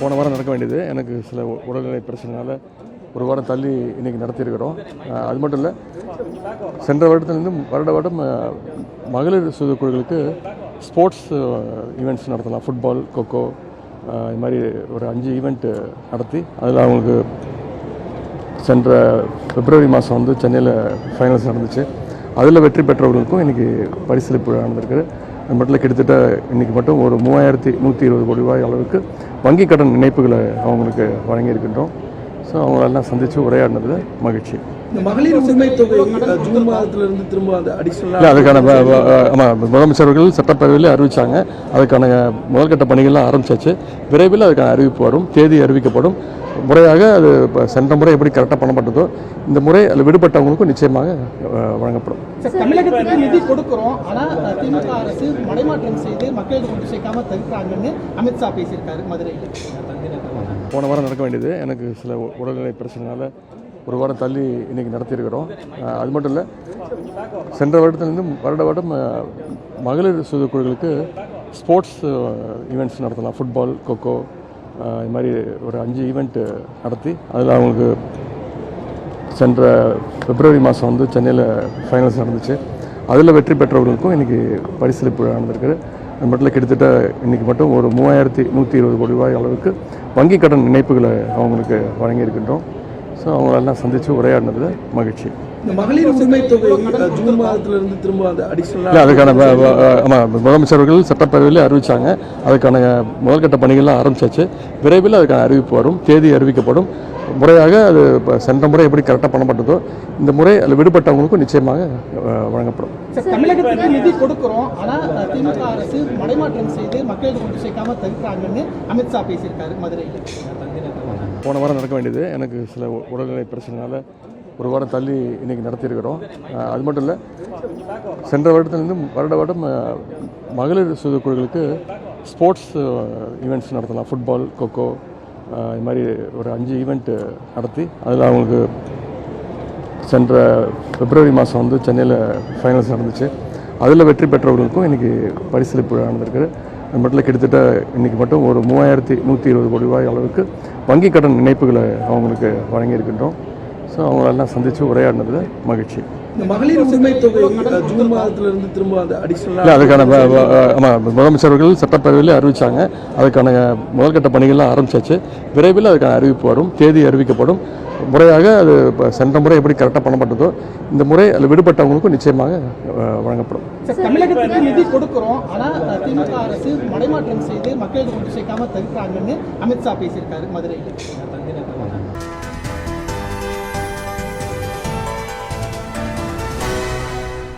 போன வாரம் நடக்க வேண்டியது. எனக்கு சில உடல்நிலை பிரச்சனைனால ஒரு வாரம் தள்ளி இன்னைக்கு நடத்தியிருக்கிறோம். அது மட்டும் இல்லை சென்ற வருடத்துலேருந்து வருட வருடம் மகளிர் சுய குழுக்களுக்கு ஸ்போர்ட்ஸ் ஈவெண்ட்ஸ் நடத்தலாம். ஃபுட்பால் கொக்கோ இது மாதிரி ஒரு அஞ்சு ஈவெண்ட்டு நடத்தி அதில் அவங்களுக்கு சென்ற பிப்ரவரி மாதம் வந்து சென்னையில் ஃபைனல்ஸ் நடந்துச்சு. அதில் வெற்றி பெற்றவர்களுக்கும் இன்றைக்கி பரிசளிப்பு நடந்திருக்கு அது மட்டும் கிட்டத்தட்ட இன்றைக்கி மட்டும் ஒரு மூவாயிரத்தி நூற்றி இருபது கோடி ரூபாய் அளவுக்கு வங்கி கடன் இணைப்புகளை அவங்களுக்கு வழங்கியிருக்கின்றோம். ஸோ அவங்களெல்லாம் சந்தித்து உரையாடினது மகிழ்ச்சி. மகளிர் உரிமை தொகை அஹ், ஜூன் மாதத்துல இருந்து திரும்ப அந்த அடிஷனலாக இல்லை அதுக்கான ஆமாம் முதலமைச்சர்கள் சட்டப்பேரவையில் அறிவித்தாங்க அதுக்கான முதல்கட்ட பணிகள்லாம் ஆரம்பிச்சாச்சு. விரைவில் அதுக்கான அறிவிப்பு வரும் தேதி அறிவிக்கப்படும். முறையாக அது இப்போ சென்ற முறை எப்படி கரெக்டாக பண்ணப்பட்டதோ இந்த முறை அதில் விடுபட்டவங்களுக்கும் நிச்சயமாக வழங்கப்படும். தமிழகத்துக்கு நிதி கொடுக்குறோம். ஆனா அஹ், திமுக அரசு மடைமாற்றம் செய்து மக்களுக்கு கொண்டு சேர்க்காம தடுக்கிறாங்கன்னு அமித்ஷா பேசியிருக்காரு மதுரையில். போன வாரம் நடக்க வேண்டியது. எனக்கு சில உடல்நிலை பிரச்சனைனால ஒரு வாரம் தள்ளி இன்னைக்கு நடத்தியிருக்கிறோம். அது மட்டும் இல்லை சென்ற வருடத்துலேருந்து வருட வருடம் மகளிர் சுய குழுக்களுக்கு ஸ்போர்ட்ஸ் ஈவெண்ட்ஸ் நடத்தலாம். ஃபுட்பால் கொக்கோ இது மாதிரி ஒரு அஞ்சு ஈவெண்ட் நடத்தி அதில் அவங்களுக்கு சென்ற பிப்ரவரி மாதம் வந்து சென்னையில் ஃபைனல்ஸ் நடந்துச்சு. அதில் வெற்றி பெற்றவர்களுக்கும் இன்றைக்கி பரிசளிப்பு விழா நடந்திருக்கு அது மட்டும் இல்லை கிட்டத்தட்ட இன்றைக்கி மட்டும் ஒரு மூவாயிரத்தி நூற்றி இருபது கோடி ரூபாய் அளவுக்கு வங்கி கடன் இணைப்புகளை அவங்களுக்கு வழங்கியிருக்கின்றோம். ஸோ அவங்களெல்லாம் சந்தித்து உரையாடினது மகிழ்ச்சி. இந்த மகளிர் உரிமை தொகை ஜூன் திரும்ப அந்த அதுக்கான ஆமாம் முதலமைச்சர்கள் சட்டப்பேரவையில் அறிவித்தாங்க அதுக்கான முதல்கட்ட பணிகள்லாம் ஆரம்பிச்சாச்சு. விரைவில் அதுக்கான அறிவிப்பு வரும். தேதி அறிவிக்கப்படும். முறையாக அது இப்போ சென்ற முறை எப்படி கரெக்டாக பண்ணப்பட்டதோ இந்த முறை அதில் விடுபட்டவங்களுக்கும் நிச்சயமாக வழங்கப்படும். சார் தமிழகத்துக்கு நிதி கொடுக்குறோம். ஆனா அஹ், திமுக அரசு மடைமாற்றம் செய்து மக்களுக்கு கொண்டு சேர்க்காம தடுக்கிறாங்கன்னு அமித்ஷா பேசியிருக்காரு மதுரையில். போன வாரம் நடக்க வேண்டியது எனக்கு சில உடல்நிலை பிரச்சனைனால ஒரு வாரம் தள்ளி இன்றைக்கி நடத்தியிருக்கிறோம். அது மட்டும் இல்லை சென்ற வருடத்துலேருந்து வருட வருடம் மகளிர் சுய குழுக்களுக்கு ஸ்போர்ட்ஸ் ஈவெண்ட்ஸ் நடத்தலாம். ஃபுட்பால் கொக்கோ இது மாதிரி ஒரு அஞ்சு ஈவெண்ட்டு நடத்தி அதில் அவங்களுக்கு சென்ற பிப்ரவரி மாதம் வந்து சென்னையில் ஃபைனல்ஸ் நடந்துச்சு. அதில் வெற்றி பெற்றவர்களுக்கும் இன்றைக்கி பரிசளிப்பு நடந்திருக்கு அது மட்டும் கிட்டத்தட்ட இன்றைக்கி மட்டும் ஒரு மூவாயிரத்தி நூற்றி இருபது கோடி ரூபாய் அளவுக்கு வங்கி கடன் இணைப்புகளை அவங்களுக்கு வழங்கியிருக்கின்றோம். ஸோ அவங்களெல்லாம் சந்தித்து உரையாடினது மகிழ்ச்சி. இல்லை அதுக்கான ஆமாம் முதலமைச்சர்கள் சட்டப்பேரவையில் அறிவித்தாங்க அதுக்கான முதல்கட்ட பணிகள்லாம் ஆரம்பிச்சாச்சு. விரைவில் அதுக்கான அறிவிப்பு வரும் தேதி அறிவிக்கப்படும். முறையாக அது இப்போ சென்ற முறை எப்படி கரெக்டாக பண்ணப்பட்டதோ இந்த முறை அதில் விடுபட்டவங்களுக்கும் நிச்சயமாக வழங்கப்படும். தமிழகத்துக்கு நிதி கொடுக்குறோம். ஆனால் திமுக அரசு மடைமாற்றம் செய்து மக்களுக்கு கொண்டு சேர்க்காம தடுக்கிறாங்கன்னு அமித்ஷா பேசியிருக்காரு மதுரையில்.